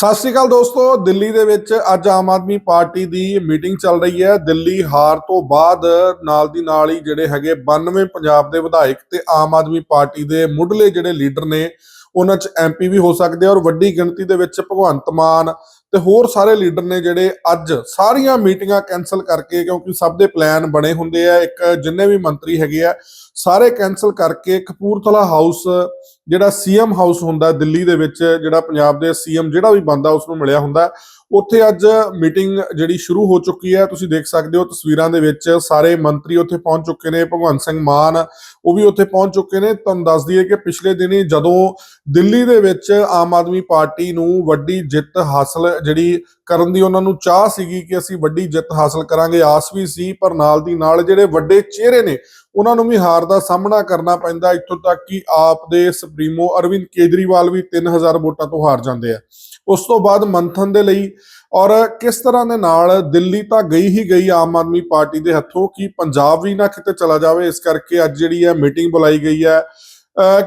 ਸਤਿ ਸ਼੍ਰੀ ਅਕਾਲ ਦੋਸਤੋ, ਦਿੱਲੀ ਦੇ ਵਿੱਚ ਅੱਜ ਆਮ ਆਦਮੀ ਪਾਰਟੀ ਦੀ ਮੀਟਿੰਗ ਚੱਲ ਰਹੀ ਹੈ। ਦਿੱਲੀ ਹਾਰ ਤੋਂ ਬਾਅਦ ਨਾਲ ਦੀ ਨਾਲ ਹੀ ਜਿਹੜੇ ਹੈਗੇ 92 ਪੰਜਾਬ ਦੇ ਵਿਧਾਇਕ ਤੇ ਆਮ ਆਦਮੀ ਪਾਰਟੀ ਦੇ ਮੁੱਢਲੇ ਜਿਹੜੇ ਲੀਡਰ ਨੇ, ਉਹਨਾਂ 'ਚ ਐਮਪੀ ਵੀ ਹੋ ਸਕਦੇ ਆ ਔਰ ਵੱਡੀ ਗਿਣਤੀ ਦੇ ਵਿੱਚ ਭਗਵੰਤ ਮਾਨ ਤੇ ਹੋਰ ਸਾਰੇ ਲੀਡਰ ਨੇ ਜਿਹੜੇ ਅੱਜ ਸਾਰੀਆਂ ਮੀਟਿੰਗਾਂ ਕੈਨਸਲ ਕਰਕੇ ਕਿਉਂਕਿ ਸਭ ਦੇ ਪਲਾਨ ਬਣੇ ਹੁੰਦੇ ਆ। ਇੱਕ ਜਿੰਨੇ ਵੀ ਮੰਤਰੀ ਹੈਗੇ ਆ ਸਾਰੇ ਕੈਨਸਲ ਕਰਕੇ ਕਪੂਰਥਲਾ ਹਾਊਸ ਜਿਹੜਾ ਸੀਐਮ ਹਾਊਸ ਹੁੰਦਾ ਦਿੱਲੀ ਦੇ ਵਿੱਚ, ਜਿਹੜਾ ਪੰਜਾਬ ਦੇ ਸੀਐਮ ਜਿਹੜਾ ਵੀ ਬੰਦਾ ਉਸ ਨੂੰ ਮਿਲਿਆ ਹੁੰਦਾ ਉੱਥੇ ਅੱਜ ਮੀਟਿੰਗ ਜਿਹੜੀ ਸ਼ੁਰੂ ਹੋ ਚੁੱਕੀ ਹੈ, ਤੁਸੀਂ ਦੇਖ ਸਕਦੇ ਹੋ ਤਸਵੀਰਾਂ ਦੇ ਵਿੱਚ ਸਾਰੇ ਮੰਤਰੀ ਉੱਥੇ ਪਹੁੰਚ ਚੁੱਕੇ ਨੇ, ਭਗਵੰਤ ਸਿੰਘ ਮਾਨ, ਉਹ ਵੀ ਉੱਥੇ ਪਹੁੰਚ ਚੁੱਕੇ ਨੇ। ਤੁਹਾਨੂੰ ਦੱਸ ਦਈਏ ਕਿ ਪਿਛਲੇ ਦਿਨੀ ਜਦੋਂ ਦਿੱਲੀ ਦੇ ਵਿੱਚ ਆਮ ਆਦਮੀ ਪਾਰਟੀ ਨੂੰ ਵੱਡੀ ਜਿੱਤ ਹਾਸਲ ਜਿਹੜੀ ਕਰਨ ਦੀ ਉਹਨਾਂ ਨੂੰ ਚਾਹ ਸੀਗੀ ਕਿ ਅਸੀਂ ਵੱਡੀ ਜਿੱਤ ਹਾਸਲ ਕਰਾਂਗੇ, ਆਸ ਵੀ ਸੀ, ਪਰ ਨਾਲ ਦੀ ਨਾਲ ਜਿਹੜੇ ਵੱਡੇ ਚਿਹਰੇ ਨੇ ਉਹਨਾਂ ਨੂੰ ਵੀ ਹਾਰ ਦਾ ਸਾਹਮਣਾ ਕਰਨਾ ਪੈਂਦਾ ਇੱਥੋਂ ਤੱਕ ਕਿ ਆਪ ਦੇ ਸੁਪਰੀਮੋ ਅਰਵਿੰਦ ਕੇਜਰੀਵਾਲ ਵੀ 3000 ਵੋਟਾਂ ਤੋਂ ਹਾਰ ਜਾਂਦੇ ਆ। ਉਸ ਤੋਂ ਬਾਅਦ ਮੰਥਨ ਦੇ ਲਈ ਔਰ ਕਿਸ ਤਰ੍ਹਾਂ ਦੇ ਨਾਲ ਦਿੱਲੀ ਤਾਂ ਗਈ ਹੀ ਗਈ ਆਮ ਆਦਮੀ ਪਾਰਟੀ ਦੇ ਹੱਥੋਂ ਕਿ ਪੰਜਾਬ ਵੀ ਨਾ ਕਿਤੇ ਚਲਾ ਜਾਵੇ, ਇਸ ਕਰਕੇ ਅੱਜ ਜਿਹੜੀ ਹੈ ਮੀਟਿੰਗ ਬੁਲਾਈ ਗਈ ਹੈ।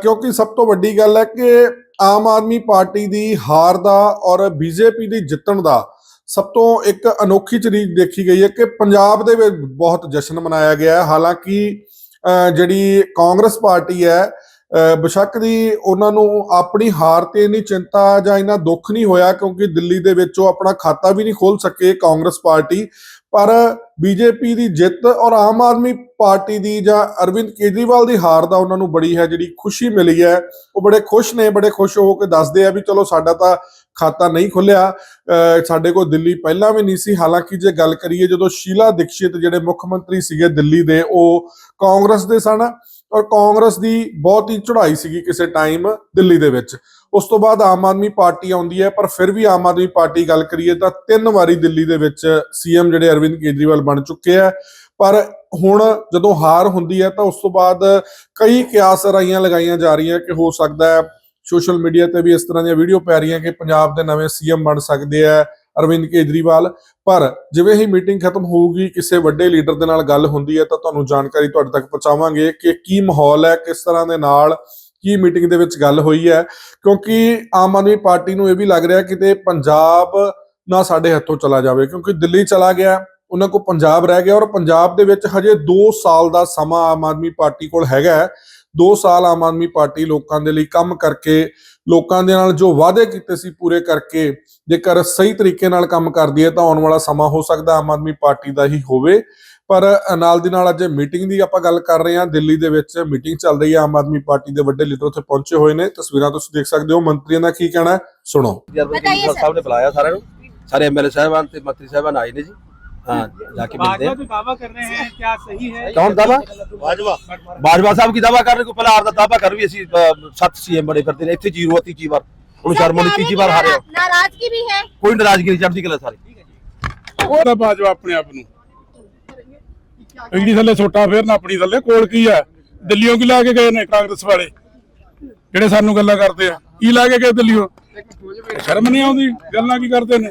ਕਿਉਂਕਿ ਸਭ ਤੋਂ ਵੱਡੀ ਗੱਲ ਹੈ ਕਿ ਆਮ ਆਦਮੀ ਪਾਰਟੀ ਦੀ ਹਾਰ ਦਾ ਔਰ ਬੀਜੇਪੀ ਦੀ ਜਿੱਤਣ ਦਾ ਸਭ ਤੋਂ ਇੱਕ ਅਨੋਖੀ ਚੀਜ਼ ਦੇਖੀ ਗਈ ਹੈ ਕਿ ਪੰਜਾਬ ਦੇ ਵਿੱਚ ਬਹੁਤ ਜਸ਼ਨ ਮਨਾਇਆ ਗਿਆ ਹੈ। ਹਾਲਾਂਕਿ ਜਿਹੜੀ ਕਾਂਗਰਸ ਪਾਰਟੀ ਹੈ, ਅਹ ਬੇਸ਼ੱਕ ਦੀ ਉਹਨਾਂ ਨੂੰ ਆਪਣੀ ਹਾਰ ਤੇ ਇੰਨੀ ਚਿੰਤਾ ਜਾਂ ਇੰਨਾ ਦੁੱਖ ਨਹੀਂ ਹੋਇਆ ਕਿਉਂਕਿ ਦਿੱਲੀ ਦੇ ਵਿੱਚ ਉਹ ਆਪਣਾ ਖਾਤਾ ਵੀ ਨਹੀਂ ਖੋਲ ਸਕੇ ਕਾਂਗਰਸ ਪਾਰਟੀ। ਪਰ ਬੀਜੇਪੀ ਦੀ ਜਿੱਤ ਔਰ ਆਮ ਆਦਮੀ ਪਾਰਟੀ ਦੀ ਜਾਂ ਅਰਵਿੰਦ ਕੇਜਰੀਵਾਲ ਦੀ ਹਾਰ ਦਾ ਉਹਨਾਂ ਨੂੰ ਬੜੀ ਹੈ ਜਿਹੜੀ ਖੁਸ਼ੀ ਮਿਲੀ ਹੈ। ਉਹ ਬੜੇ ਖੁਸ਼ ਨੇ, ਬੜੇ ਖੁਸ਼ ਹੋ ਕੇ ਦੱਸਦੇ ਆ ਵੀ ਚਲੋ ਸਾਡਾ ਤਾਂ ਖਾਤਾ ਨਹੀਂ ਖੁੱਲਿਆ, ਅਹ, ਸਾਡੇ ਕੋਲ ਦਿੱਲੀ ਪਹਿਲਾਂ ਵੀ ਨਹੀਂ ਸੀ। ਹਾਲਾਂਕਿ ਜੇ ਗੱਲ ਕਰੀਏ, ਜਦੋਂ ਸ਼ੀਲਾ ਦੀਕਸ਼ਿਤ ਜਿਹੜੇ ਮੁੱਖ ਮੰਤਰੀ ਸੀਗੇ ਦਿੱਲੀ ਦੇ, ਉਹ ਕਾਂਗਰਸ ਦੇ ਸਨ ਔਰ ਕਾਂਗਰਸ ਦੀ ਬਹੁਤ ਹੀ ਚੜ੍ਹਾਈ ਸੀਗੀ ਕਿਸੇ ਟਾਈਮ ਦਿੱਲੀ ਦੇ ਵਿੱਚ। ਉਸ ਤੋਂ ਬਾਅਦ ਆਮ ਆਦਮੀ ਪਾਰਟੀ ਆਉਂਦੀ ਹੈ, ਪਰ ਫਿਰ ਵੀ ਆਮ ਆਦਮੀ ਪਾਰਟੀ ਗੱਲ ਕਰੀਏ ਤਾਂ ਤਿੰਨ ਵਾਰੀ ਦਿੱਲੀ ਦੇ ਵਿੱਚ ਸੀਐਮ ਜਿਹੜੇ ਅਰਵਿੰਦ ਕੇਜਰੀਵਾਲ ਬਣ ਚੁੱਕੇ ਆ। ਪਰ ਹੁਣ ਜਦੋਂ ਹਾਰ ਹੁੰਦੀ ਹੈ ਤਾਂ ਉਸ ਤੋਂ ਬਾਅਦ ਕਈ ਕਿਆਸ ਰਾਈਆਂ ਲਗਾਈਆਂ ਜਾ ਰਹੀਆਂ ਕਿ ਹੋ ਸਕਦਾ ਹੈ ਸੋਸ਼ਲ ਮੀਡੀਆ ਤੇ ਵੀ ਇਸ ਤਰ੍ਹਾਂ ਦੀਆਂ ਵੀਡੀਓ ਪੈ ਰਹੀਆਂ ਕਿ ਪੰਜਾਬ ਦੇ ਨਵੇਂ ਸੀਐਮ ਬਣ ਸਕਦੇ ਆ ਅਰਵਿੰਦ ਕੇਜਰੀਵਾਲ। ਪਰ ਜਿਵੇਂ ਹੀ ਮੀਟਿੰਗ ਖਤਮ ਹੋਊਗੀ, ਕਿਸੇ ਵੱਡੇ ਲੀਡਰ ਦੇ ਨਾਲ ਗੱਲ ਹੁੰਦੀ ਹੈ ਤਾਂ ਤੁਹਾਨੂੰ ਜਾਣਕਾਰੀ ਤੁਹਾਡੇ ਤੱਕ ਪਹੁੰਚਾਵਾਂਗੇ ਕਿ ਕੀ ਮਾਹੌਲ ਹੈ, ਕਿਸ ਤਰ੍ਹਾਂ ਦੇ ਨਾਲ ਕੀ ਮੀਟਿੰਗ ਦੇ ਵਿੱਚ ਗੱਲ ਹੋਈ ਹੈ। ਕਿਉਂਕਿ ਆਮ ਆਦਮੀ ਪਾਰਟੀ ਨੂੰ ਇਹ ਵੀ ਲੱਗ ਰਿਹਾ ਕਿਤੇ ਪੰਜਾਬ ਨਾ ਸਾਡੇ ਹੱਥੋਂ ਚਲਾ ਜਾਵੇ, ਕਿਉਂਕਿ ਦਿੱਲੀ ਚਲਾ ਗਿਆ, ਉਹਨਾਂ ਕੋਲ ਪੰਜਾਬ ਰਹਿ ਗਿਆ ਔਰ ਪੰਜਾਬ ਦੇ ਵਿੱਚ ਹਜੇ 2 ਸਾਲ ਦਾ ਸਮਾਂ ਆਮ ਆਦਮੀ ਪਾਰਟੀ ਕੋਲ ਹੈਗਾ 2 ਸਾਲ ਆਮ ਆਦਮੀ ਪਾਰਟੀ ਲੋਕਾਂ ਦੇ ਲਈ ਕੰਮ ਕਰਕੇ ਲੋਕਾਂ ਦੇ ਨਾਲ ਜੋ ਵਾਅਦੇ ਕੀਤੇ ਸੀ ਪੂਰੇ ਕਰਕੇ ਜੇਕਰ ਸਹੀ ਤਰੀਕੇ ਨਾਲ ਕੰਮ ਕਰਦੀ ਹੈ ਤਾਂ ਆਉਣ ਵਾਲਾ ਸਮਾਂ ਹੋ ਸਕਦਾ ਆਮ ਆਦਮੀ ਪਾਰਟੀ ਦਾ ਹੀ ਹੋਵੇ। ਪਰ ਨਾਲ ਦੀ ਨਾਲ ਅੱਜ ਮੀਟਿੰਗ ਦੀ ਆਪਾਂ ਗੱਲ ਕਰ ਰਹੇ ਹਾਂ ਦਿੱਲੀ ਦੇ ਵਿੱਚ ਮੀਟਿੰਗ ਚੱਲ ਰਹੀ ਹੈ ਆਮ ਆਦਮੀ ਪਾਰਟੀ ਦੇ ਵੱਡੇ ਲੀਡਰ ਉੱਥੇ ਪਹੁੰਚੇ ਹੋਏ ਨੇ। ਤਸਵੀਰਾਂ ਤੁਸੀਂ ਦੇਖ ਸਕਦੇ ਹੋ ਮੰਤਰੀਆਂ ਦਾ ਕੀ ਕਹਿਣਾ ਸੁਣੋ। ਸਾਹਿਬ ਨੇ ਬੁਲਾਇਆ ਸਾਰਿਆਂ ਨੂੰ। ਸਾਰੇ ਐਮਐਲਏ ਸਾਹਿਬਾਨ ਤੇ ਮੰਤਰੀ ਸਾਹਿਬਾਨ ਆਏ ਨੇ ਜੀ। ਹਾਂ ਜਾ ਕੇ ਮਿਲਦੇ भाजपा हैं जो दावा कर रहे हैं क्या सही है कौन दावा ਬਾਜਵਾ ਸਾਹਿਬ ਕੀ ਦਾਵਾ ਕਰ ਰਹੇ ਕੋ ਪਹਿਲਾਂ ਹਾਰ ਦਾ ਦਾਵਾ ਕਰ ਵੀ ਅਸੀਂ ਅਹ, ਸੱਤ ਸੀਐਮ ਬੜੇ ਫਿਰਦੇ ਨੇ ਇੱਥੇ ਜ਼ੀਰੋ ਆ ਤੀਜੀ ਵਾਰ ਹੁਣ ਸ਼ਰਮ ਆਉਂਦੀ ਤੀਜੀ ਵਾਰ ਹਾਰਿਆ नाराजगी भी है ਕੋਈ ਨਾਰਾਜ਼ਗੀ ਨਹੀਂ ਚੜਦੀ ਕਲਾ ਸਾਰੇ ਉਹਦਾ ਬਾਜਵਾ ਆਪਣੇ ਆਪ ਨੂੰ ਇੰਡੀ ਥੱਲੇ ਛੋਟਾ ਫੇਰ ਨਾ ਆਪਣੀ ਥੱਲੇ ਕੋਲ ਕੀ ਆ ਦਿੱਲੀੋਂ ਕੀ ਲਾ ਕੇ ਗਏ ਨੇ ਕਾਂਗਰਸ ਵਾਲੇ ਜਿਹੜੇ ਸਾਨੂੰ ਗੱਲਾਂ ਕਰਦੇ ਆ ਕੀ ਲਾ ਕੇ ਗਏ ਦਿੱਲੀੋਂ ਸ਼ਰਮ ਨਹੀਂ ਆਉਂਦੀ? ਗੱਲਾਂ ਕੀ ਕਰਦੇ ਨੇ?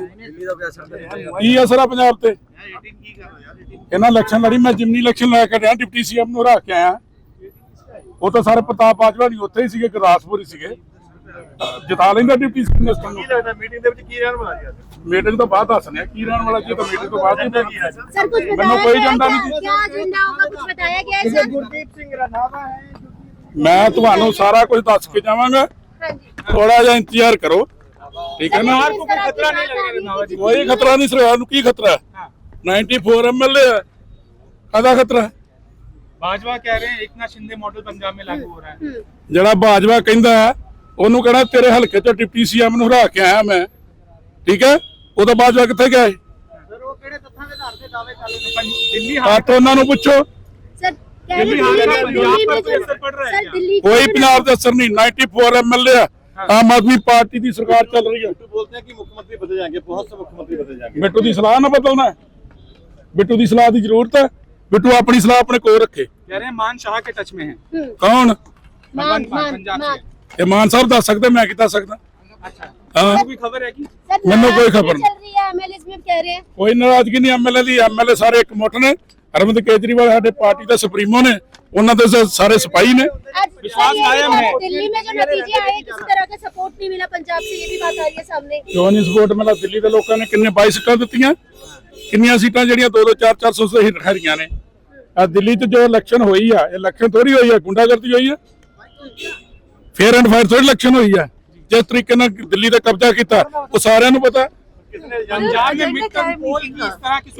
ਕੀ ਅਸਰ ਆ ਪੰਜਾਬ ਤੇ? ਇਹਨਾਂ ਇਲੈਕਸ਼ਨ ਲੜੀ ਮੈਂ ਜਿਮਨੀ ਇਲੈਕਸ਼ਨ ਲਾ ਕੇ ਆਇਆ ਡਿਪਟੀ ਸੀਐਮ ਨੂੰ ਰੱਖ ਕੇ ਆਇਆ। ਉਹ ਤਾਂ ਸਾਰੇ ਪ੍ਰਤਾਪ ਬਾਜਵਾ ਨਹੀਂ ਉੱਥੇ ਹੀ ਸੀਗੇ ਗੁਰਦਾਸਪੁਰ ਹੀ ਸੀਗੇ। ਜਿਤਾ ਲੈਂਦਾ ਡਿਪਟੀ ਸੀਐਮ ਮਿਨਿਸਟਰ ਨੂੰ ਕੀ ਲੱਗਦਾ ਮੀਟਿੰਗ ਦੇ ਵਿੱਚ ਕੀ ਰਹਿਣ ਵਾਲਾ ਜੀ ਮੀਟਿੰਗ ਤੋਂ ਬਾਅਦ ਦੱਸਨੇ ਆ ਕੀ ਰਹਿਣ ਵਾਲਾ ਜੀ ਤਾਂ ਮੀਟਿੰਗ ਤੋਂ ਬਾਅਦ ਹੀ ਸਰ ਕੁਝ ਬਤਾਇਆ ਮੈਨੂੰ ਕੋਈ ਜਾਂਦਾ ਹੋਗਾ ਕੁਝ ਬਤਾਇਆ ਗਿਆ ਹੈ ਸਰ? ਗੁਰਦੀਪ ਸਿੰਘ ਰਨਾਵਾ ਹੈ ਮੈਂ ਤੁਹਾਨੂੰ ਸਾਰਾ ਕੁਝ ਦੱਸ ਕੇ ਜਾਵਾਂਗਾ। ਹਾਂਜੀ। ਥੋੜਾ ਜਿਹਾ ਇੰਤਜ਼ਾਰ ਕਰੋ। ਠੀਕ ਹੈ ਨਾ? ਖਤਰਾ ਨਹੀਂ ਲੱਗ ਰਿਹਾ ਜੀ। ਕੋਈ ਖਤਰਾ ਨਹੀਂ ਸਰਕਾਰ ਨੂੰ ਕੀ ਖਤਰਾ ਹੈ? 94 ਐਮਐਲਏ ਹੈ। ਕਾਹਦਾ ਖਤਰਾ ਬਾਜਵਾ ਕਹਿ ਰਹੇ ਇੱਕ ਨਾ ਸ਼ਿੰਦੇ ਮਾਡਲ ਪੰਜਾਬ ਮੇ ਲਾਗੂ ਹੋ ਰਿਹਾ ਹੈ। ਜਿਹੜਾ ਬਾਜਵਾ ਕਹਿੰਦਾ ਹੈ ਉਹਨੂੰ ਕਹਣਾ ਤੇਰੇ ਹਲਕੇ ਚੋਂ ਡਿਪਟੀ ਸੀਐਮ ਨੂੰ ਹਰਾ ਕੇ ਆਇਆ ਮੈਂ। ਠੀਕ ਹੈ? ਉਹ ਤਾਂ ਬਾਜਵਾ ਕਿੱਥੇ ਗਿਆ ਹੈ ਸਰ ਉਹ ਕਿਹੜੇ ਤੱਥਾਂ ਦੇ ਆਧਾਰ ਤੇ ਦਾਅਵੇ ਕਰ ਰਹੇ ਨੇ? ਦਿੱਲੀ ਹਾਂ ਤਾਂ ਉਹਨਾਂ ਨੂੰ ਪੁੱਛੋ। ਸਰ ਦਿੱਲੀ ਹਾਂ ਪੰਜਾਬ ਪਰ ਅਸਰ ਪੜ ਰਿਹਾ ਹੈ ਕੋਈ ਪੰਜਾਬ ਦਾ ਅਸਰ ਨਹੀਂ 94 ਐਮਐਲਏ ਆਮ ਆਦਮੀ ਪਾਰਟੀ ਦੀ ਸਰਕਾਰ ਚੱਲ ਰਹੀ ਹੈ बोलते हैं कि मुख्यमंत्री बदले जाएंगे बहुत से मुख्यमंत्री बदले जाएंगे ਬਿੱਟੂ ਦੀ ਸਲਾਹ ਨਾ ਬਦਲਣਾ ਹੈ। ਬਿੱਟੂ ਦੀ ਸਲਾਹ ਦੀ ਜ਼ਰੂਰਤ ਹੈ ਬਿੱਟੂ ਆਪਣੀ ਸਲਾਹ ਆਪਣੇ ਕੋਲ ਰੱਖੇ कह रहे हैं मान शाह के टच में है ਕੌਣ मान भगवंत मान मान पंजाब मान से ਇਹ ਮਾਨ ਸਾਹਿਬ ਦੱਸ ਸਕਦੇ ਮੈਂ ਕੀ ਦੱਸ ਸਕਦਾ अच्छा ਹਾਂ कोई खबर है कि सर मैंने कोई नाराजगी खबर नहीं। चल रही है एमएलए में कह रहे हैं ਕੋਈ ਨਾਰਾਜ਼ਗੀ ਨਹੀਂ ਐਮਐਲਏ ਦੀ ਐਮਐਲਏ ਸਾਰੇ ਇਕਮੁੱਠ ਨੇ ਅਰਵਿੰਦ ਕੇਜਰੀਵਾਲ ਸਾਡੇ ਪਾਰਟੀ ਦੇ ਸੁਪਰੀਮੋ ਨੇ ਉਹਨਾਂ ਦੇ ਸ- ਸਾਰੇ ਸਿਪਾਹੀ ਨੇ आज विश्वास सर, ये भी कायम बात- है। दिल्ली में जो नतीजे आए किसी तरह का सपोर्ट नहीं मिला पंजाब से ये भी बात आ रही है सामने ਕਿਉਂ ਨਹੀਂ ਸਪੋਰਟ ਮਿਲਾ ਦਿੱਲੀ ਦੇ ਲੋਕਾਂ ਨੇ ਕਿੰਨੇ 22 ਸੀਟਾਂ ਦਿੱਤੀਆਂ ਕਿੰਨੀਆਂ ਸੀਟਾਂ ਜਿਹੜੀਆਂ 2-2 4-4 ਸੌ ਸੇ ਹਰੀਆਂ ਨੇ ਆ ਦਿੱਲੀ 'ਚ ਜੋ ਇਲੈਕਸ਼ਨ ਹੋਈ ਆ ਇਲੈਕਸ਼ਨ ਥੋੜੀ ਹੋਈ ਆ ਗੁੰਡਾਗਰਦੀ ਹੋਈ ਆ ਫੇਅਰ ਐਂਡ ਫਾਇਰ ਥੋੜੀ ਇਲੈਕਸ਼ਨ ਹੋਈ ਆ ਜਿਸ ਤਰੀਕੇ ਨਾਲ ਦਿੱਲੀ ਤੇ ਕਬਜ਼ਾ ਕੀਤਾ ਉਹ ਸਾਰਿਆਂ ਨੂੰ ਪਤਾ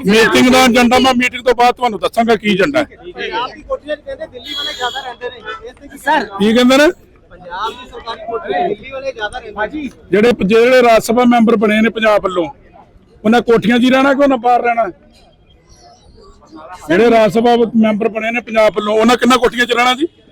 ਮੀਟਿੰਗ ਦਾ ਮੀਟਿੰਗ ਤੋਂ ਬਾਅਦ ਤੁਹਾਨੂੰ ਦੱਸਾਂਗਾ ਕੀ ਕਹਿੰਦੇ ਨੇ। ਜਿਹੜੇ ਜਿਹੜੇ ਰਾਜ ਸਭਾ ਮੈਂਬਰ ਬਣੇ ਨੇ ਪੰਜਾਬ ਵੱਲੋਂ ਉਹਨਾਂ ਕੋਠੀਆਂ 'ਚ ਰਹਿਣਾ ਕਿ ਉਹਨਾਂ ਬਾਹਰ ਰਹਿਣਾ? ਜਿਹੜੇ ਰਾਜ ਸਭਾ ਮੈਂਬਰ ਬਣੇ ਨੇ ਪੰਜਾਬ ਵੱਲੋਂ ਉਹਨਾਂ ਕਿੰਨਾ ਕੋਠੀਆਂ 'ਚ ਰਹਿਣਾ ਜੀ?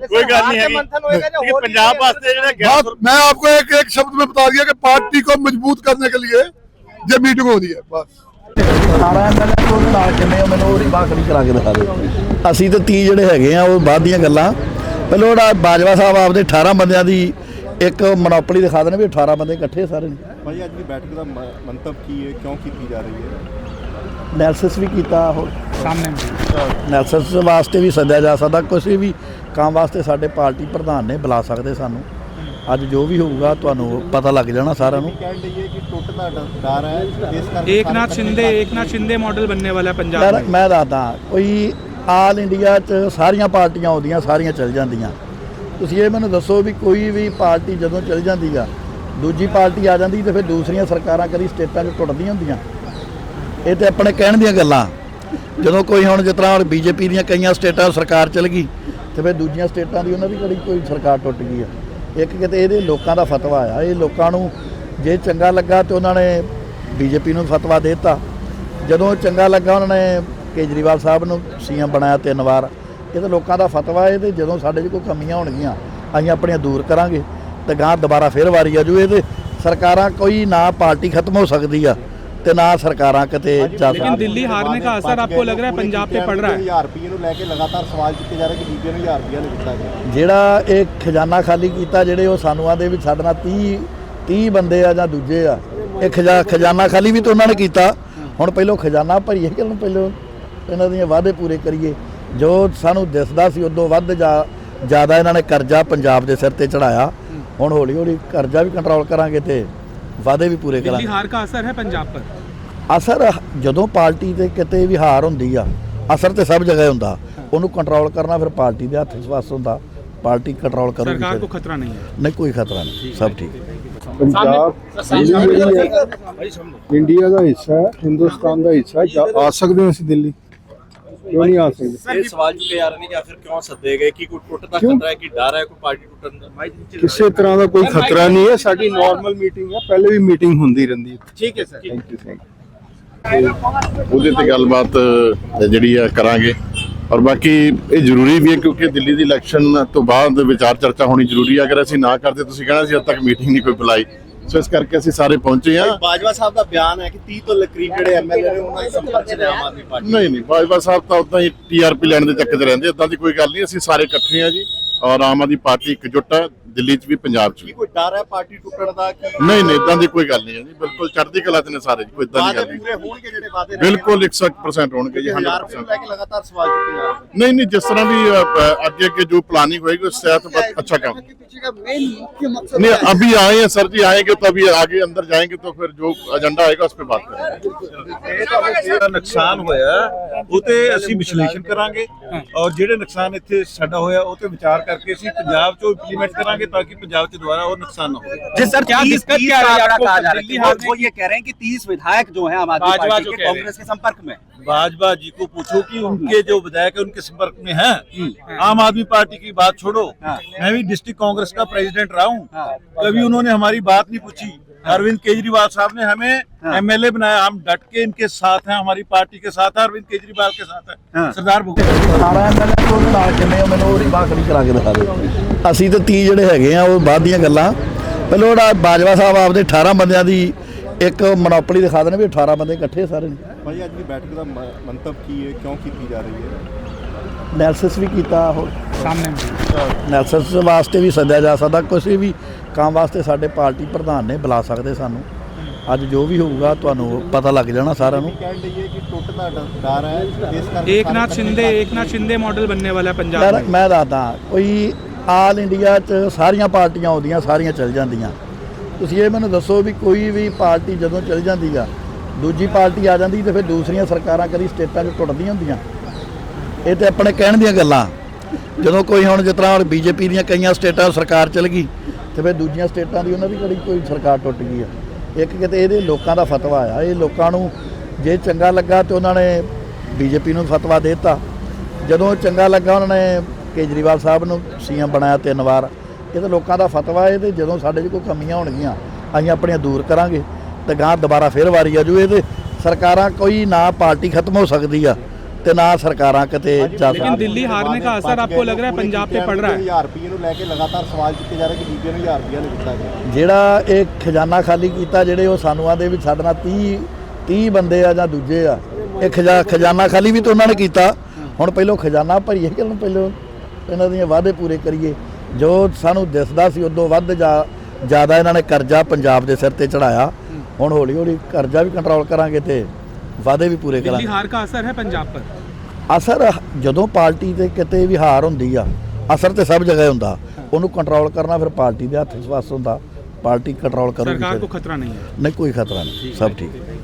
ਹੈਗੀ ਕਿ ਪੰਜਾਬ ਵਾਸਤੇ ਜਿਹੜਾ बात मैं आपको एक एक शब्द में बता दिया कि पार्टी को मजबूत करने के लिए ये मीटिंग हो रही है बस ਸਾਰਾ ਐਮਐਲਏ ਤੋਂ ਉਹਦੇ ਨਾਲ ਕਿੰਨੇ ਉਹ ਮੈਨੂੰ ਉਹਦੀ ਬਾਤ ਖੜੀ ਕਰਾ ਕੇ ਦਿਖਾ ਦੇ ਅਸੀਂ ਤੇ 30 ਜਿਹੜੇ ਹੈਗੇ ਆ ਉਹ ਬਾਅਦ ਦੀਆਂ ਗੱਲਾਂ ਪਹਿਲਾਂ ਉਹਦਾ ਬਾਜਵਾ ਸਾਹਿਬ ਆਪਦੇ 18 ਬੰਦਿਆਂ ਦੀ ਇੱਕ ਮਨੋਪਲੀ ਦਿਖਾ ਦੇਣ ਵੀ 18 ਬੰਦੇ ਇਕੱਠੇ ਸਾਰੇ ਨੇ ਭਾਈ ਅੱਜ ਦੀ ਬੈਠਕ ਦਾ ਮੰਤਵ ਕੀ ਹੈ ਕਿਉਂ ਕੀਤੀ ਜਾ ਰਹੀ ਹੈ ਨੈਲਸਿਸ ਵੀ ਕੀਤਾ ਉਹ सामने ਨੈਲਸਿਸ ਵਾਸਤੇ ਵੀ ਸੱਦਿਆ ਜਾ ਸਕਦਾ ਕਿਸੇ ਵੀ ਕੰਮ ਵਾਸਤੇ ਸਾਡੇ ਪਾਰਟੀ ਪ੍ਰਧਾਨ ਨੇ ਬੁਲਾ ਸਕਦੇ ਸਾਨੂੰ। ਅੱਜ ਜੋ ਵੀ ਹੋਊਗਾ ਤੁਹਾਨੂੰ ਪਤਾ ਲੱਗ ਜਾਣਾ ਸਾਰਿਆਂ ਨੂੰ। ਕਹਿਣ ਲਈਏ ਕਿ ਟੁੱਟਦਾ ਹੈ ਏਕਨਾਥ ਸ਼ਿੰਦੇ ਏਕਨਾਥ ਸ਼ਿੰਦੇ ਮਾਡਲ ਬਣਨੇ ਵਾਲਾ ਪੰਜਾਬ ਮੈਂ ਦੱਸਦਾ ਕੋਈ ਆਲ ਇੰਡੀਆ 'ਚ ਸਾਰੀਆਂ ਪਾਰਟੀਆਂ ਆਉਂਦੀਆਂ ਸਾਰੀਆਂ ਚੱਲ ਜਾਂਦੀਆਂ। ਤੁਸੀਂ ਇਹ ਮੈਨੂੰ ਦੱਸੋ ਵੀ ਕੋਈ ਵੀ ਪਾਰਟੀ ਜਦੋਂ ਚੱਲ ਜਾਂਦੀ ਆ ਦੂਜੀ ਪਾਰਟੀ ਆ ਜਾਂਦੀ ਤੇ ਫਿਰ ਦੂਸਰੀਆਂ ਸਰਕਾਰਾਂ ਕਦੀ ਸਟੇਟਾਂ 'ਚ ਟੁੱਟਦੀਆਂ ਹੁੰਦੀਆਂ। ਇਹ ਤੇ ਆਪਣੇ ਕਹਿਣ ਦੀਆਂ ਗੱਲਾਂ। ਜਦੋਂ ਕੋਈ ਹੁਣ ਜਿਸ ਤਰ੍ਹਾਂ ਹੁਣ ਬੀਜੇਪੀ ਦੀਆਂ ਕਈਆਂ ਸਟੇਟਾਂ ਸਰਕਾਰ ਚੱਲ ਗਈ ਤੇ ਫਿਰ ਦੂਜੀਆਂ ਸਟੇਟਾਂ ਦੀ ਉਹਨਾਂ ਦੀ ਕਿਹੜੀ ਕੋਈ ਸਰਕਾਰ ਟੁੱਟ ਗਈ ਆ। ਇੱਕ ਕਿਤੇ ਇਹਦੇ ਲੋਕਾਂ ਦਾ ਫਤਵਾ ਆ। ਇਹ ਲੋਕਾਂ ਨੂੰ ਜੇ ਚੰਗਾ ਲੱਗਾ ਤੇ ਉਹਨਾਂ ਨੇ ਬੀਜੇਪੀ ਨੂੰ ਫਤਵਾ ਦੇ ਦਿੱਤਾ। ਜਦੋਂ ਚੰਗਾ ਲੱਗਾ, ਉਹਨਾਂ ਨੇ ਕੇਜਰੀਵਾਲ ਸਾਹਿਬ ਨੂੰ ਸੀਐਮ ਬਣਾਇਆ ਤਿੰਨ ਵਾਰ। ਇਹ ਤਾਂ ਲੋਕਾਂ ਦਾ ਫਤਵਾ ਹੈ ਤੇ ਜਦੋਂ ਸਾਡੇ 'ਚ ਕੋਈ ਕਮੀਆਂ ਹੋਣਗੀਆਂ, ਅਸੀਂ ਆਪਣੀਆਂ ਦੂਰ ਕਰਾਂਗੇ। ਤੇ ਗਾਂ ਦੁਬਾਰਾ ਫੇਰ ਵਾਰੀ ਆ ਜੂ। ਇਹ ਤੇ ਸਰਕਾਰਾਂ ਕੋਈ ਨਾ ਪਾਰਟੀ ਖਤਮ ਹੋ ਸਕਦੀ ਆ। ਤੇ ਨਾ ਸਰਕਾਰਾਂ ਕਿਤੇ ਜਾ लेकिन दिल्ली हारने का असर आपको लग रहा है पंजाब पे पड़ रहा है 1000 ਰੁਪਏ ਨੂੰ ਲੈ ਕੇ ਲਗਾਤਾਰ ਸਵਾਲ ਚੁੱਕੇ ਜਾ ਰਹੇ ਕਿ ਬੀਬੀਆਂ ਨੂੰ 1000 ਰੁਪਏ ਨਹੀਂ ਦਿੱਤਾ ਗਿਆ ਜਿਹੜਾ ਇਹ ਖਜ਼ਾਨਾ ਖਾਲੀ ਕੀਤਾ ਜਿਹੜੇ ਉਹ ਸਾਨੂੰ ਆਂਦੇ ਵੀ ਸਾਡੇ ਨਾਲ 30 30 ਬੰਦੇ ਆ ਜਾਂ ਦੂਜੇ ਆ ਇਹ ਖਜ਼ਾ ਖਜ਼ਾਨਾ ਖਾਲੀ ਵੀ ਤਾਂ ਉਹਨਾਂ ਨੇ ਕੀਤਾ ਹੁਣ ਪਹਿਲਾਂ ਖਜ਼ਾਨਾ ਭਰੀਏ ਕਿ ਹੁਣ ਪਹਿਲਾਂ ਇਹਨਾਂ ਦੀਆਂ ਵਾਅਦੇ ਪੂਰੇ ਕਰੀਏ ਜੋ ਸਾਨੂੰ ਦਿਸਦਾ ਸੀ ਉਦੋਂ ਵੱਧ ਜਾ ਜ਼ਿਆਦਾ ਇਹਨਾਂ ਨੇ ਕਰਜ਼ਾ ਪੰਜਾਬ ਦੇ ਸਿਰ ਤੇ ਚੜਾਇਆ ਹੁਣ ਹੌਲੀ ਹੌਲੀ ਕਰਜ਼ਾ ਵੀ ਕੰਟਰੋਲ ਕਰਾਂਗੇ ਤੇ ਵਾਅਦੇ ਵੀ ਪੂਰੇ दिल्ली ਕਰਾਂਗੇ हार का असर है पंजाब पर ਅਸਰ ਜਦੋਂ ਪਾਰਟੀ ਤੇ ਕਿਤੇ ਵੀ ਹਾਰ ਹੁੰਦੀ ਆ ਅਸਰ ਤੇ ਸਭ ਜਗ੍ਹਾ ਹੁੰਦਾ ਉਹਨੂੰ ਕੰਟਰੋਲ ਕਰਨਾ ਫਿਰ ਪਾਰਟੀ ਦੇ ਹੱਥ ਵਸ ਹੁੰਦਾ ਪਾਰਟੀ ਕੰਟਰੋਲ ਕਰੂਗੀ सरकार ਫਿਰ। को खतरा नहीं है ਨਹੀਂ ਕੋਈ ਖਤਰਾ ਨਹੀਂ ਸਭ ਠੀਕ ਪੰਜਾਬ ਇੰਡੀਆ ਦਾ ਹਿੱਸਾ ਹੈ ਹਿੰਦੁਸਤਾਨ ਦਾ ਹਿੱਸਾ ਹੈ ਜਾ- ਆ ਸਕਦੇ ਹਾਂ ਅਸੀਂ ਦਿੱਲੀ ਕਿਉਂ ਨਹੀਂ ਆ ਸਕਦੇ? ਇਹ ਸਵਾਲ ਚੁੱਕੇ ਜਾ ਰਹੇ ਨੇ ਕਿ ਆਖਿਰ ਕਿਉਂ ਸੱਦੇ ਗਏ? ਕਿ ਕੋਈ ਟੁੱਟ ਦਾ? ਖਤਰਾ ਹੈ? ਕਿ ਡਰ ਹੈ? ਕੋਈ ਪਾਰਟੀ ਟੁੱਟਣ ਦਾ? ਕਿਸੇ ਤਰ੍ਹਾਂ ਦਾ ਕੋਈ ਖਤਰਾ ਨਹੀਂ ਹੈ ਸਾਡੀ ਨਾਰਮਲ ਮੀਟਿੰਗ ਹੈ ਪਹਿਲੇ ਵੀ ਮੀਟਿੰਗ ਹੁੰਦੀ ਰਹਿੰਦੀ ਹੈ। ਠੀਕ ਹੈ ਸਰ। ਥੈਂਕ ਯੂ ਥੈਂਕ ਉਹਦੇ ਤੇ ਗੱਲਬਾਤ ਜਿਹੜੀ ਆ ਕਰਾਂਗੇ। ਔਰ ਬਾਕੀ ਇਹ ਜ਼ਰੂਰੀ ਵੀ ਹੈ ਕਿਉਂਕਿ ਦਿੱਲੀ ਦੀ ਇਲੈਕਸ਼ਨ ਤੋਂ ਬਾਅਦ ਵਿਚਾਰ ਚਰਚਾ ਹੋਣੀ ਜ਼ਰੂਰੀ ਹੈ। ਅਗਰ ਅਸੀਂ ਨਾ ਕਰਦੇ ਤੁਸੀਂ ਕਹਿਣਾ ਸੀ ਅੱਜ ਤੱਕ ਮੀਟਿੰਗ ਨਹੀਂ ਕੋਈ ਬੁਲਾਈ। ਸੋ ਇਸ ਕਰਕੇ ਅਸੀਂ ਸਾਰੇ ਪਹੁੰਚੇ ਆ ਬਾਜਵਾ ਸਾਹਿਬ ਦਾ ਬਿਆਨ ਹੈ ਕਿ 30 ਤੋਂ ਕਰੀਬ ਜਿਹੜੇ ਐਮਐਲਏ ਨੇ ਉਹਨਾਂ ਦੇ ਸੰਪਰਕ ਚ ਨੇ ਆਮ ਆਦਮੀ ਪਾਰਟੀ। ਨਹੀਂ ਨਹੀਂ ਬਾਜਵਾ ਸਾਹਿਬ ਤਾਂ ਉਦਾਂ ਹੀ ਟੀਆਰਪੀ ਲੈਣ ਦੇ ਚੱਕਰ 'ਚ ਰਹਿੰਦੇ ਇਦਾਂ ਦੀ ਕੋਈ ਗੱਲ ਨਹੀਂ ਅਸੀਂ ਸਾਰੇ ਇਕੱਠੇ ਆ ਜੀ ਔਰ ਆਮ ਆਦਮੀ ਪਾਰਟੀ ਇਕਜੁੱਟ ਹੈ। ਦਿੱਲੀ 'ਚ ਵੀ ਪੰਜਾਬ 'ਚ ਵੀ ਕੀ ਕੋਈ ਡਰ ਹੈ ਪਾਰਟੀ ਟੁੱਟਣ ਦਾ ਕਿ ਨਹੀਂ ਨਹੀਂ ਇਦਾਂ ਦੀ ਕੋਈ ਗੱਲ ਨਹੀਂ ਹੈ ਜੀ ਬਿਲਕੁਲ ਚੜ੍ਹਦੀ ਕਲਾ 'ਚ ਨੇ ਸਾਰੇ ਜੀ ਕੋਈ ਇਦਾਂ ਦੀ ਵਾਅਦੇ ਗੱਲ ਨਹੀਂ ਪੂਰੇ ਹੋਣਗੇ ਜਿਹੜੇ ਵਾਅਦੇ ਨੇ ਬਿਲਕੁਲ 100% ਹੋਣਗੇ ਜੀ 1000 ਰੁਪਏ 100% ਨੂੰ ਲੈ ਕੇ ਲਗਾਤਾਰ ਸਵਾਲ ਚੁੱਕੇ ਜਾ ਰਹੇ ਨੇ नहीं नहीं जिस तरह भी अ, अ, आगे के जो प्लानिंग होगी उससे तो बहुत अच्छा काम नहीं अभी आए हैं सर जी आएंगे तो अभी आगे अंदर जाएंगे तो फिर जो एजेंडा आएगा उस पर बात करेंगे ਜਿਹੜਾ ਨੁਕਸਾਨ ਹੋਇਆ ਉਹ ਤੇ ਅਸੀਂ ਵਿਸ਼ਲੇਸ਼ਣ ਕਰਾਂਗੇ ਔਰ ਜਿਹੜੇ ਨੁਕਸਾਨ ਇੱਥੇ ਸਾਡਾ ਹੋਇਆ ਉਹ ਤੇ ਵਿਚਾਰ ਕਰਕੇ ਅਸੀਂ ਪੰਜਾਬ ਚੋਂ ਇੰਪਲੀਮੈਂਟ ਕਰਾਂਗੇ करेंगे ताकि पंजाब के द्वारा और नुकसान न हो जी सर क्या दिक्कत क्या कहा जा रहा है वो ये कह रहे हैं कि तीस विधायक जो है आम आदमी पार्टी के कांग्रेस के संपर्क में। भाजपा जी को पूछो कि हम्म। उनके जो विधायक है उनके संपर्क में है? हम्म। आम आदमी पार्टी की बात छोड़ो। हाँ। मैं भी डिस्ट्रिक्ट कांग्रेस का प्रेसिडेंट रहा हूँ। हाँ। कभी उन्होंने हमारी बात नहीं पूछी। अरविंद केजरीवाल साहब ने हमें एमएलए बनाया हम डट के इनके साथ हैं हमारी पार्टी के साथ है अरविंद केजरीवाल के साथ है सरदार भगवंत ਸਾਰਾ ਐਮਐਲਏ ਤੋਂ ਉਹਦੇ ਨਾਲ ਕਿੰਨੇ ਆ, ਮੈਨੂੰ ਉਹਦੀ ਬਾਖੜੀ ਕਰਾ ਕੇ ਦਿਖਾ ਦਿਓ ਅਸੀਂ ਤੇ 30 ਜਿਹੜੇ ਹੈਗੇ ਆ ਉਹ ਬਾਅਦ ਦੀਆਂ ਗੱਲਾਂ ਪਹਿਲਾਂ ਜਿਹੜਾ ਬਾਜਵਾ ਸਾਹਿਬ ਆਪਦੇ 18 ਬੰਦਿਆਂ ਦੀ ਇੱਕ ਮਨੋਪਲੀ ਦਿਖਾ ਦੇਣ ਵੀ 18 ਬੰਦੇ ਇਕੱਠੇ ਸਾਰੇ ਨੇ ਭਾਈ ਅੱਜ ਦੀ ਬੈਠਕ ਦਾ ਮ- ਮੰਤਵ ਕੀ ਹੈ ਕਿਉਂ ਕੀਤੀ ਜਾ ਰਹੀ ਹੈ ਨੈਲਸਿਸ ਵੀ ਕੀਤਾ ਉਹ सामने ਨੈਲਸਿਸ ਵਾਸਤੇ ਵੀ ਸੱਦਿਆ ਜਾ ਸਕਦਾ ਕਿਸੇ ਵੀ ਕੰਮ ਵਾਸਤੇ ਸਾਡੇ ਪਾਰਟੀ ਪ੍ਰਧਾਨ ਨੇ ਬੁਲਾ ਸਕਦੇ ਸਾਨੂੰ। ਅੱਜ ਜੋ ਵੀ ਹੋਊਗਾ ਤੁਹਾਨੂੰ ਪਤਾ ਲੱਗ ਜਾਣਾ ਸਾਰਿਆਂ ਨੂੰ। ਕਹਿਣ ਲਈਏ ਕਿ ਟੁੱਟਦਾ ਏਕਨਾਥ ਸ਼ਿੰਦੇ ਏਕਨਾਥ ਸ਼ਿੰਦੇ ਮਾਡਲ ਬਣਨੇ ਵਾਲਾ ਪੰਜਾਬ ਮੈਂ ਦੱਸਦਾ ਕੋਈ ਆਲ ਇੰਡੀਆ 'ਚ ਸਾਰੀਆਂ ਪਾਰਟੀਆਂ ਆਉਂਦੀਆਂ ਸਾਰੀਆਂ ਚੱਲ ਜਾਂਦੀਆਂ। ਤੁਸੀਂ ਇਹ ਮੈਨੂੰ ਦੱਸੋ ਵੀ ਕੋਈ ਵੀ ਪਾਰਟੀ ਜਦੋਂ ਚੱਲ ਜਾਂਦੀ ਆ ਦੂਜੀ ਪਾਰਟੀ ਆ ਜਾਂਦੀ ਤੇ ਫਿਰ ਦੂਸਰੀਆਂ ਸਰਕਾਰਾਂ ਕਦੀ ਸਟੇਟਾਂ 'ਚ ਟੁੱਟਦੀਆਂ ਹੁੰਦੀਆਂ। ਇਹ ਤੇ ਆਪਣੇ ਕਹਿਣ ਦੀਆਂ ਗੱਲਾਂ। ਜਦੋਂ ਕੋਈ ਹੁਣ ਜਿਸ ਤਰ੍ਹਾਂ ਹੁਣ ਬੀਜੇਪੀ ਦੀਆਂ ਕਈਆਂ ਸਟੇਟਾਂ ਸਰਕਾਰ ਚੱਲ ਗਈ ਤੇ ਫਿਰ ਦੂਜੀਆਂ ਸਟੇਟਾਂ ਦੀ ਉਹਨਾਂ ਦੀ ਕਿਹੜੀ ਕੋਈ ਸਰਕਾਰ ਟੁੱਟ ਗਈ ਆ। ਇੱਕ ਕਿਤੇ ਇਹਦੇ ਲੋਕਾਂ ਦਾ ਫਤਵਾ ਆ। ਇਹ ਲੋਕਾਂ ਨੂੰ ਜੇ ਚੰਗਾ ਲੱਗਾ ਤੇ ਉਹਨਾਂ ਨੇ ਬੀਜੇਪੀ ਨੂੰ ਫਤਵਾ ਦੇ ਦਿੱਤਾ। ਜਦੋਂ ਚੰਗਾ ਲੱਗਾ, ਉਹਨਾਂ ਨੇ ਕੇਜਰੀਵਾਲ ਸਾਹਿਬ ਨੂੰ ਸੀਐਮ ਬਣਾਇਆ ਤਿੰਨ ਵਾਰ। ਇਹ ਤਾਂ ਲੋਕਾਂ ਦਾ ਫਤਵਾ ਹੈ ਤੇ ਜਦੋਂ ਸਾਡੇ 'ਚ ਕੋਈ ਕਮੀਆਂ ਹੋਣਗੀਆਂ, ਅਸੀਂ ਆਪਣੀਆਂ ਦੂਰ ਕਰਾਂਗੇ। ਤੇ ਗਾਂ ਦੁਬਾਰਾ ਫੇਰ ਵਾਰੀ ਆ ਜੂ। ਇਹ ਤੇ ਸਰਕਾਰਾਂ ਕੋਈ ਨਾ ਪਾਰਟੀ ਖਤਮ ਹੋ ਸਕਦੀ ਆ। ਤੇ ਨਾ ਸਰਕਾਰਾਂ ਕਿਤੇ ਜਾ लेकिन ਸਕਦੀਆਂ दिल्ली हारने का असर आपको लग रहा है पंजाब पे पड़ रहा है 1000 ਰੁਪਏ ਨੂੰ ਲੈ ਕੇ ਲਗਾਤਾਰ ਸਵਾਲ ਕੀਤੇ ਜਾ ਰਹੇ ਕਿ ਬੀਬੀਆਂ ਨੂੰ 1000 ਰੁਪਏ ਨਹੀਂ ਦਿੱਤਾ ਗਿਆ ਜਿਹੜਾ ਇਹ ਖਜ਼ਾਨਾ ਖਾਲੀ ਕੀਤਾ ਜਿਹੜੇ ਉਹ ਸਾਨੂੰ ਆਂਦੇ ਵੀ ਸਾਡੇ ਨਾਲ 30 30 ਬੰਦੇ ਆ ਜਾਂ ਦੂਜੇ ਆ ਇਹ ਖਜ਼ਾ ਖਜ਼ਾਨਾ ਖਾਲੀ ਵੀ ਤਾਂ ਉਹਨਾਂ ਨੇ ਕੀਤਾ ਹੁਣ ਪਹਿਲਾਂ ਖਜ਼ਾਨਾ ਭਰੀਏ ਕਿ ਹੁਣ ਪਹਿਲਾਂ ਇਹਨਾਂ ਦੀਆਂ ਵਾਅਦੇ ਪੂਰੇ ਕਰੀਏ ਜੋ ਸਾਨੂੰ ਦਿਸਦਾ ਸੀ ਉਦੋਂ ਵੱਧ ਜਾ ਜ਼ਿਆਦਾ ਇਹਨਾਂ ਨੇ ਕਰਜ਼ਾ ਪੰਜਾਬ ਦੇ ਸਿਰ ਤੇ ਚੜਾਇਆ ਹੁਣ ਹੌਲੀ ਹੌਲੀ ਕਰਜ਼ਾ ਵੀ ਕੰਟਰੋਲ ਕਰਾਂਗੇ ਤੇ ਵਾਅਦੇ ਵੀ ਪੂਰੇ ਕਰਾਂਗੇ। ਹਾਰ ਦਾ ਅਸਰ ਹੈ ਪੰਜਾਬ ਪਰ? ਅਸਰ ਜਦੋਂ ਪਾਰਟੀ ਤੇ ਕਿਤੇ ਵੀ ਹਾਰ ਹੁੰਦੀ ਆ ਅਸਰ ਤੇ ਸਭ ਜਗ੍ਹਾ ਹੁੰਦਾ। ਉਹਨੂੰ ਕੰਟਰੋਲ ਕਰਨਾ ਫਿਰ ਪਾਰਟੀ ਦੇ ਹੱਥ ਵਿੱਚ ਵਸ ਹੁੰਦਾ। ਪਾਰਟੀ ਕੰਟਰੋਲ ਕਰੂਗੀ ਸਰਕਾਰ ਕੋ ਖਤਰਾ ਨਹੀਂ ਹੈ। ਨਹੀਂ ਕੋਈ ਖਤਰਾ ਨਹੀਂ। ਸਭ ਠੀਕ। ਹੈ